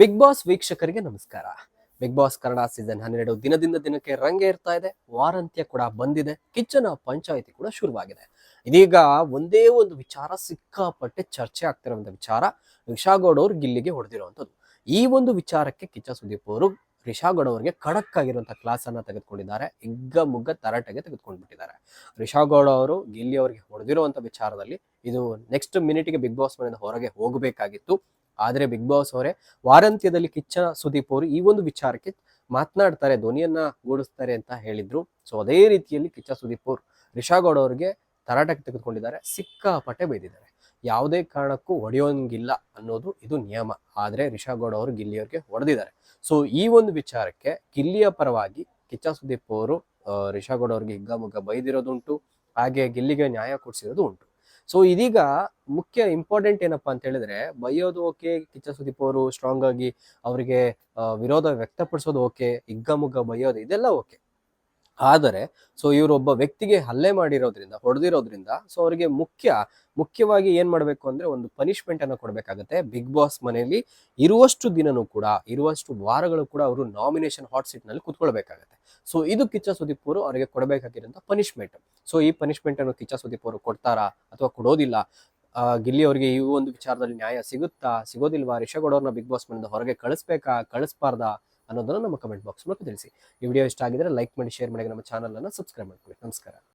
Big boss ವೀಕ್ಷಕರಿಗೆ ನಮಸ್ಕಾರ. Big boss Kannada season ಹನ್ನೆರಡು ದಿನದಿಂದ ದಿನಕ್ಕೆ ರಂಗೇರ್ತಾ ಇದೆ. ವಾರಂತ್ಯ ಕೂಡ ಬಂದಿದೆ. ಕಿಚ್ಚನ ಪಂಚಾಯಿತಿ ಕೂಡ ಶುರುವಾಗಿದೆ. ಇದೀಗ ಒಂದೇ ಒಂದು ವಿಚಾರ ಸಿಕ್ಕಾಪಟ್ಟೆ ಚರ್ಚೆ ಆಗ್ತಿರುವಂತ ವಿಚಾರ ರಿಷಾಗೌಡ್ ಅವ್ರು ಗಿಲ್ಲಿಗೆ ಹೊಡೆದಿರುವಂಥದ್ದು. ಈ ಒಂದು ವಿಚಾರಕ್ಕೆ ಕಿಚ್ಚ ಸುದೀಪ್ ಅವರು ರಿಷಾಗೌಡ್ ಅವರಿಗೆ ಖಡಕ್ ಆಗಿರುವಂತಹ ಕ್ಲಾಸ್ ಅನ್ನ ತೆಗೆದುಕೊಂಡಿದ್ದಾರೆ. ಇಗ್ಗ ಮುಗ್ಗ ತರಾಟೆಗೆ ತೆಗೆದುಕೊಂಡ್ಬಿಟ್ಟಿದ್ದಾರೆ. ರಿಷಾಗೌಡ ಅವರು ಗಿಲ್ಲಿ ಅವರಿಗೆ ಹೊಡೆದಿರುವಂತ ವಿಚಾರದಲ್ಲಿ ಇದು ನೆಕ್ಸ್ಟ್ ಮಿನಿಟ್ಗೆ ಬಿಗ್ ಬಾಸ್ ಮನೆಯಿಂದ ಹೊರಗೆ ಹೋಗಬೇಕಾಗಿತ್ತು. ಆದ್ರೆ ಬಿಗ್ ಬಾಸ್ ಅವರೇ ವಾರಾಂತ್ಯದಲ್ಲಿ ಕಿಚ್ಚ ಸುದೀಪ್ ಅವರು ಈ ಒಂದು ವಿಚಾರಕ್ಕೆ ಮಾತನಾಡ್ತಾರೆ, ಧ್ವನಿಯನ್ನ ಗೂಡಿಸ್ತಾರೆ ಅಂತ ಹೇಳಿದ್ರು. ಸೊ ಅದೇ ರೀತಿಯಲ್ಲಿ ಕಿಚ್ಚ ಸುದೀಪ್ ಅವರು ರಿಷಾಗೌಡ ಅವರಿಗೆ ತರಾಟಕ್ಕೆ ತೆಗೆದುಕೊಂಡಿದ್ದಾರೆ, ಸಿಕ್ಕಾಪಟ್ಟೆ ಬೈದಿದ್ದಾರೆ. ಯಾವುದೇ ಕಾರಣಕ್ಕೂ ಹೊಡೆಯೋಂಗಿಲ್ಲ ಅನ್ನೋದು ಇದು ನಿಯಮ. ಆದ್ರೆ ರಿಷಾಗೌಡ ಅವರು ಗಿಲ್ಲಿಯವರಿಗೆ ಹೊಡೆದಿದ್ದಾರೆ. ಸೊ ಈ ಒಂದು ವಿಚಾರಕ್ಕೆ ಗಿಲ್ಲಿಯ ಪರವಾಗಿ ಕಿಚ್ಚ ಸುದೀಪ್ ಅವರು ರಿಷಾ ರಿಷಾಗೌಡ ಅವ್ರಿಗೆ ಹಿಗ್ಗಾಮುಗ್ಗ ಬೈದಿರೋದುಂಟು, ಹಾಗೆ ಗಿಲ್ಲಿಗೆ ನ್ಯಾಯ ಕೊಡಿಸಿರೋದು ಉಂಟು. ಸೊ ಇದೀಗ ಮುಖ್ಯ ಇಂಪಾರ್ಟೆಂಟ್ ಏನಪ್ಪಾ ಅಂತ ಹೇಳಿದ್ರೆ, ಬೈಯೋದು ಓಕೆ ಕಿಚ್ಚ ಸುದೀಪ್ ಅವರು ಸ್ಟ್ರಾಂಗ್ ಆಗಿ ಅವರಿಗೆ ವಿರೋಧ ವ್ಯಕ್ತಪಡಿಸೋದು ಓಕೆ ಹಿಗ್ಗಮುಗ್ಗ ಬೈಯೋದು ಇದೆಲ್ಲ ಓಕೆ ಆದರೆ ಸೊ ಇವರು ಒಬ್ಬ ವ್ಯಕ್ತಿಗೆ ಹಲ್ಲೆ ಮಾಡಿರೋದ್ರಿಂದ, ಹೊಡೆದಿರೋದ್ರಿಂದ ಸೊ ಅವರಿಗೆ ಮುಖ್ಯ, ಮುಖ್ಯವಾಗಿ ಏನ್ ಮಾಡಬೇಕು ಅಂದ್ರೆ ಒಂದು ಪನಿಷ್ಮೆಂಟ್ ಅನ್ನು ಕೊಡಬೇಕಾಗತ್ತೆ. ಬಿಗ್ ಬಾಸ್ ಮನೆಯಲ್ಲಿ ಇರುವಷ್ಟು ದಿನನೂ ಕೂಡ, ಇರುವಷ್ಟು ವಾರಗಳು ಕೂಡ ಅವರು ನಾಮಿನೇಷನ್ ಹಾಟ್ ಸೀಟ್ನಲ್ಲಿ ಕುತ್ಕೊಳ್ಬೇಕಾಗತ್ತೆ. ಸೊ ಇದು ಕಿಚ್ಚ ಸುದೀಪ್ ಅವರು ಅವರಿಗೆ ಕೊಡಬೇಕಾಗಿರೋ ಪನಿಷ್ಮೆಂಟ್ ಸೊ ಈ ಪನಿಷ್ಮೆಂಟ್ ಅನ್ನು ಕಿಚ್ಚ ಸುದೀಪ್ ಅವರು ಕೊಡ್ತಾರಾ ಅಥವಾ ಕೊಡೋದಿಲ್ಲ? ಗಿಲ್ಲಿ ಅವರಿಗೆ ಈ ಒಂದು ವಿಚಾರದಲ್ಲಿ ನ್ಯಾಯ ಸಿಗುತ್ತಾ? ಸಿಗೋದಿಲ್ವಾ? ರಿಷಗೌಡ ಗೌಡವ್ರನ್ನ ಬಿಗ್ ಬಾಸ್ ಮನೆಯಿಂದ ಹೊರಗೆ ಕಳಿಸ್ಬೇಕಾ? ಕಳಿಸ್ಬಾರ್ದಾ? ಅನ್ನೋದನ್ನು ನಮ್ಮ ಕಮೆಂಟ್ ಬಾಕ್ಸ್ ಮೂಲಕ ತಿಳಿಸಿ. ಈ ವಿಡಿಯೋ ಇಷ್ಟ ಆಗಿದ್ರೆ ಲೈಕ್ ಮಾಡಿ ಶೇರ್ ಮಾಡಿ, ನಮ್ಮ ಚಾನಲ್ ಅನ್ನು ಸಬ್ಸ್ಕ್ರೈಬ್ ಮಾಡ್ಕೊಳ್ಳಿ. ನಮಸ್ಕಾರ.